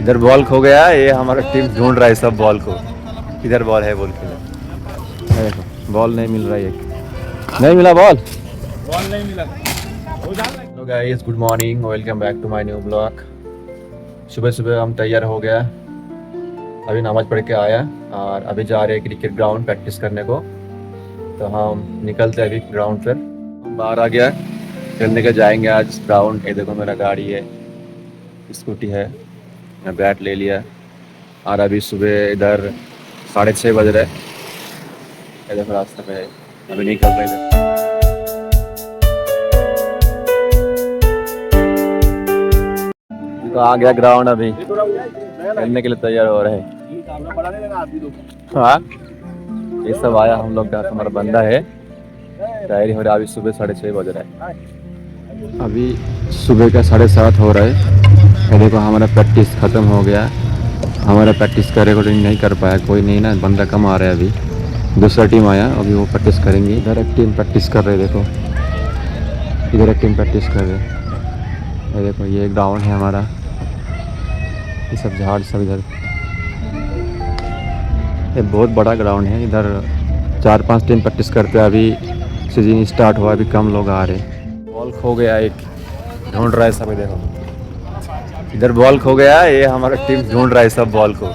इधर बॉल खो गया ये हमारा टीम ढूंढ रहा है सब बॉल को। किधर बॉल है बोल के देखो बॉल नहीं मिल रहा है नहीं मिला बॉल बॉल नहीं मिला। हो hello guys good morning welcome back to my new blog सुबह सुबह हम तैयार हो गया। अभी नमाज़ पढ़ के आया और अभी जा रहे हैं क्रिकेट ग्राउंड प्रैक्टिस करने को। तो हम निकलते हैं अभी ग्राउंड पर। बाहर आ गया। खेलने के जाएँगे आज। ग्राउंड ये देखो मेरा गाड़ी है। स्कूटी है। मैं बैट ले लिया। और अभी सुबह इधर साढ़े छः बज रहे। देखो रास्ते में अभी निकल रहे इधर। तो आ गया ग्राउंड अभी। खेलने के लिए तैयार हो रहे। हाँ। ये सब आया हम लोग का, हमारा बंदा है। तैयारी हो रहा है, अभी सुबह साढ़े छः बज रहा। है अभी सुबह का साढ़े सात हो रहा है। ये देखो हमारा प्रैक्टिस ख़त्म हो गया। हमारा प्रैक्टिस का रिकॉर्डिंग नहीं कर पाया। कोई नहीं ना, बंदा कम आ रहा है अभी। दूसरा टीम आया, अभी वो प्रैक्टिस करेंगे। इधर एक टीम प्रैक्टिस कर रहे देखो। इधर एक टीम प्रैक्टिस कर रहे ये देखो, ये एक ग्राउंड है हमारा। ये सब झाड़, सब इधर। ये बहुत बड़ा ग्राउंड है। इधर चार पाँच टीम प्रैक्टिस करते हैं। अभी सीज़न स्टार्ट हुआ, अभी कम लोग आ रहे बॉल खो गया, एक। ढूंढ रहा है सब देखो। इधर बॉल खो गया ये हमारा टीम ढूंढ रहा है सब बॉल को।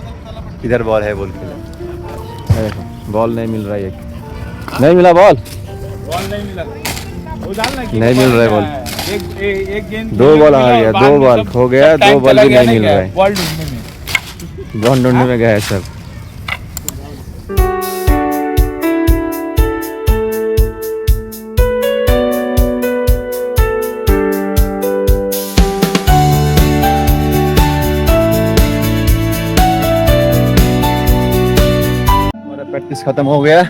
इधर बॉल है बोल के। बॉल नहीं मिल रहा है एक। नहीं मिला बॉल? बॉल नहीं मिला। नहीं मिल रहा है बॉल। एक एक एक गेंद दो बॉल आ गया, दो बॉल खो गया, दो बॉल भी नहीं मिल रहा है। बॉल ढूँढने में गया है सब। प्रैक्टिस खत्म हो गया।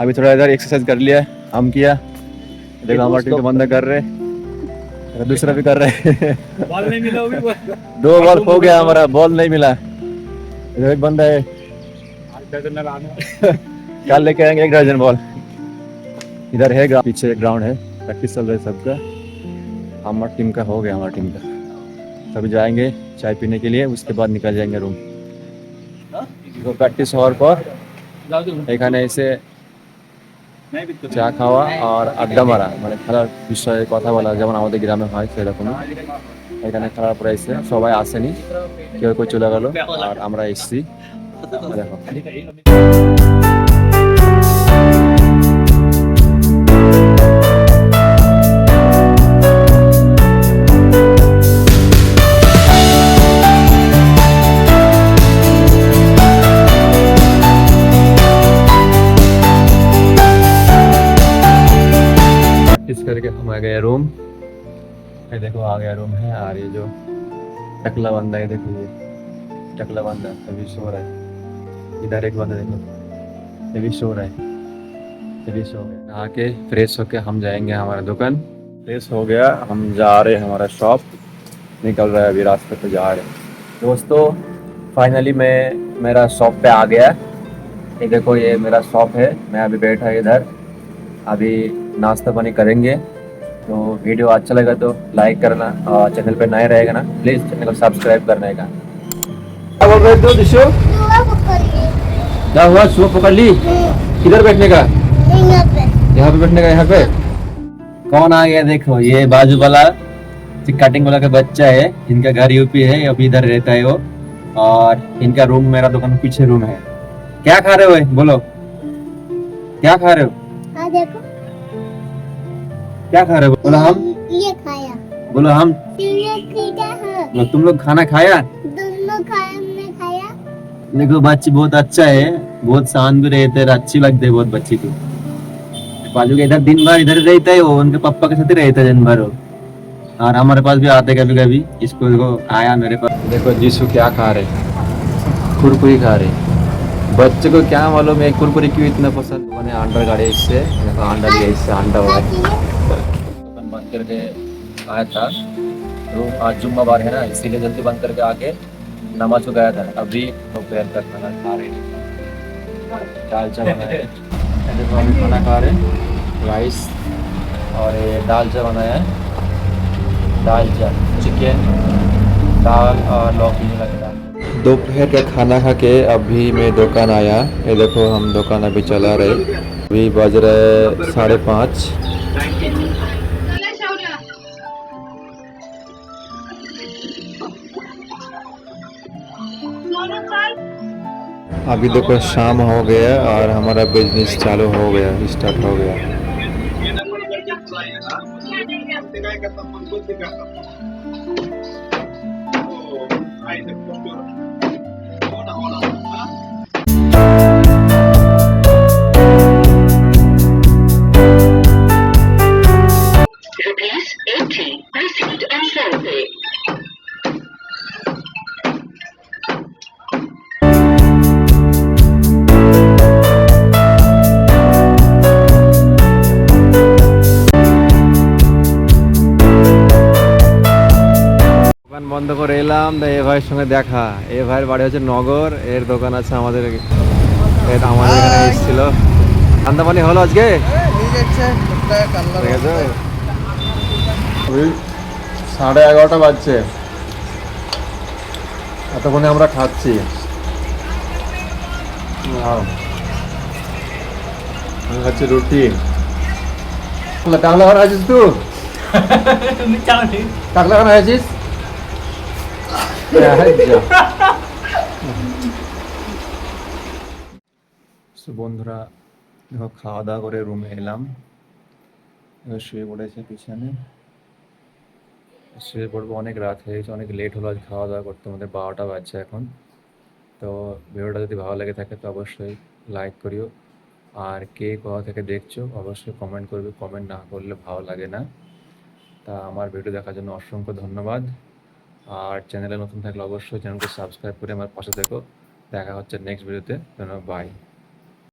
अभी थोड़ा इधर एक्सरसाइज कर लिया हम किया। देखो हमारा टीम बंदा कर रहे। हैं दूसरा भी कर रहे बॉल नहीं मिला भी दो बॉल हो गया हमारा बॉल नहीं मिला। इधर एक बंदा है। कल लेके आएँगे एक दर्जन बॉल इधर है ग्राउंड पीछे ग्राउंड है। प्रैक्टिस चल रही है सबका। हमारा टीम का हो गया हमारा टीम का। तभी जाएँगे चाय पीने के लिए उसके बाद निकल जाएँगे रूम प्रैक्टिस हाँ? और पर এখানে এসে চা খাওয়া আর আড্ডা মারা মানে খেলার বিষয়ে কথা বলা যেমন আমাদের গ্রামে হয় সেরকম এখানে খেলার পরে এসে সবাই আসেনি, কেউ কেউ চলে গেলো আর আমরা এসছি। দেখো। करके हम आ गए रूम ये देखो, आ गया रूम है और ये जो टकला बंदा है देखो ये टकला बंदा अभी सो रहा है। इधर एक बंदा देखो, ये भी सो रहा है। ये भी सो गया। नहा के फ्रेश होके हम जाएँगे हमारा दुकान। फ्रेश हो गया, हम जा रहे हैं हमारा शॉप निकल रहा है अभी रास्ते पे जा रहे हैं। दोस्तों फाइनली मैं, मेरा शॉप पे आ गया। ये देखो, ये मेरा शॉप है। मैं अभी बैठा इधर। अभी नाश्ता पानी करेंगे। तो वीडियो अच्छा लगा तो लाइक करना और चैनल पे नए रहेगा ना प्लीज़ चैनल को सब्सक्राइब करने का। क्या बोल रहे थे दिशो? क्या हुआ? सुबह पकड़ ली? किधर बैठने का? यहाँ पे। बैठने का यहाँ पे? कौन आ गया देखो ये बाजू वाला कटिंग वाला का बच्चा है इनका घर यूपी है अभी इधर रहता है वो और इनका रूम मेरा दुकान पीछे रूम है। क्या खा रहे हो? बोलो। क्या खा रहे हो? हाँ देखो। क्या खा रहे हो? बोलो हम। ये खाया। बोलो हम। है। तुम लोग खाना खाया? दोनों खाया खाया। देखो बच्ची बहुत अच्छा है। बहुत शांत भी रहते हैं अच्छी लगती है बहुत बच्ची को। बाजू के इधर दिन भर इधर रहता है वो उनके पापा के साथ ही रहता है दिन भर। वो और हमारे पास भी आते कभी कभी इसको देखो आया मेरे पास। देखो जीसू क्या खा रहे कुरकुरी खा रहे बच्चे को क्या मालूम है कुरकुरी क्यों इतना पसंद? मैंने अंडा गाड़े इससे देखो अंडा लिया इससे अंडा हुआ दुकान बंद करके आया था। तो आज जुम्मावार है ना इसीलिए जल्दी बंद करके आके नमाज़ को गया था। अभी दोपहर तक खाना खा रहे हैं। दाल चावल है देखो अभी खाना खा रहे राइस और ये दाल चावल बनाया है। दाल चावल चिकन दाल और लौकी लगा दोपहर का खाना खा के अभी मैं दुकान आया। ये देखो, हम दुकान अभी चला रहे। अभी बज रहे साढ़े पाँच। अभी देखो, शाम हो गया और हमारा बिज़नेस चालू हो गया स्टार्ट हो गया। Rupees বন্ধ করে এলাম এ ভাইয়ের সঙ্গে দেখা। এ ভাইয়ের বাড়ি হচ্ছে নগর এর দোকান আছে আমাদের আমাদের এখানে এসেছিল। ঠান্ডা পানি হলো আজকে? সাড়ে এগারোটা বাজছে। এতক্ষণে আমরা খাচ্ছি। আমি খাচ্ছি রুটি। টাকলা খানা আছিস তুই? টাকলা খানা আছিস বন্ধুরা, দেখো খাওয়া দাওয়া করে রুমে এলাম। শুয়ে পড়েছে পিছনে। শুয়ে পড়ব, অনেক রাত হয়ে গেছে, অনেক লেট হলো, আজ খাওয়া দাওয়া করতে। আমাদের বারোটা বাজছে এখন। তো, ভিডিওটা যদি ভালো লেগে থাকে, তো অবশ্যই লাইক করিও। আর কে কোথা থেকে দেখছ, অবশ্যই কমেন্ট করবে। কমেন্ট না করলে ভালো লাগে না। তা, আমার ভিডিও দেখার জন্য অসংখ্য ধন্যবাদ। আর চ্যানেলে নতুন থাকলে অবশ্যই চ্যানেলকে সাবস্ক্রাইব করে আমার পাশে দেখো দেখা হচ্ছে নেক্সট ভিডিওতে বাই